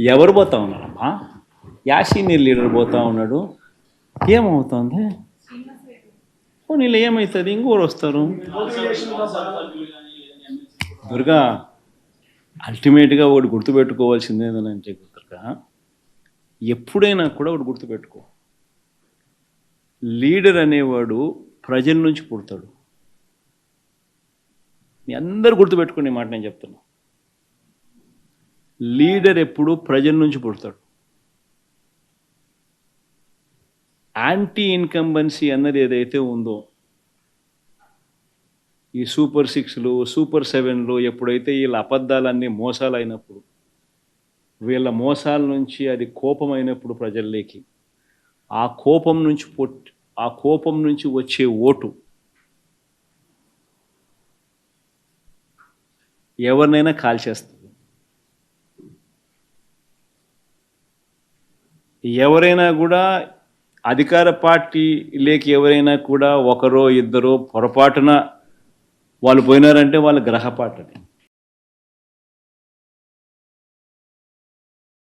ఎవరు పోతా ఉన్నారమ్మా? యాసీనియర్ లీడర్ పోతా ఉన్నాడు. ఏమవుతుంది? నీళ్ళు ఏమవుతుంది ఇంకోరు వస్తారు. దుర్గా అల్టిమేట్గా ఒకటి గుర్తుపెట్టుకోవాల్సింది ఏంటంటే దుర్గా. ఎప్పుడైనా కూడా ఒకటి గుర్తుపెట్టుకో. లీడర్ అనేవాడు ప్రజల నుంచి పుడతాడు. మీ అందరు గుర్తుపెట్టుకునే మాట నేను చెప్తున్నా. లీడర్ ఎప్పుడు ప్రజల నుంచి పుడతాడు. యాంటీ ఇన్కంబెన్సీ అన్నది ఏదైతే ఉందో ఈ సూపర్ సిక్స్లు సూపర్ సెవెన్లు ఎప్పుడైతే వీళ్ళ అబద్ధాలన్నీ మోసాలైనప్పుడు వీళ్ళ మోసాల నుంచి అది కోపం అయినప్పుడు ప్రజల్లోకి ఆ కోపం నుంచి పొట్ ఆ కోపం నుంచి వచ్చే ఓటు ఎవరినైనా కాల్చేస్తుంది. ఎవరైనా కూడా అధికార పార్టీ లేక ఎవరైనా కూడా ఒకరో ఇద్దరో పొరపాటున వాళ్ళు పోయినారంటే వాళ్ళ గ్రహపాటు అది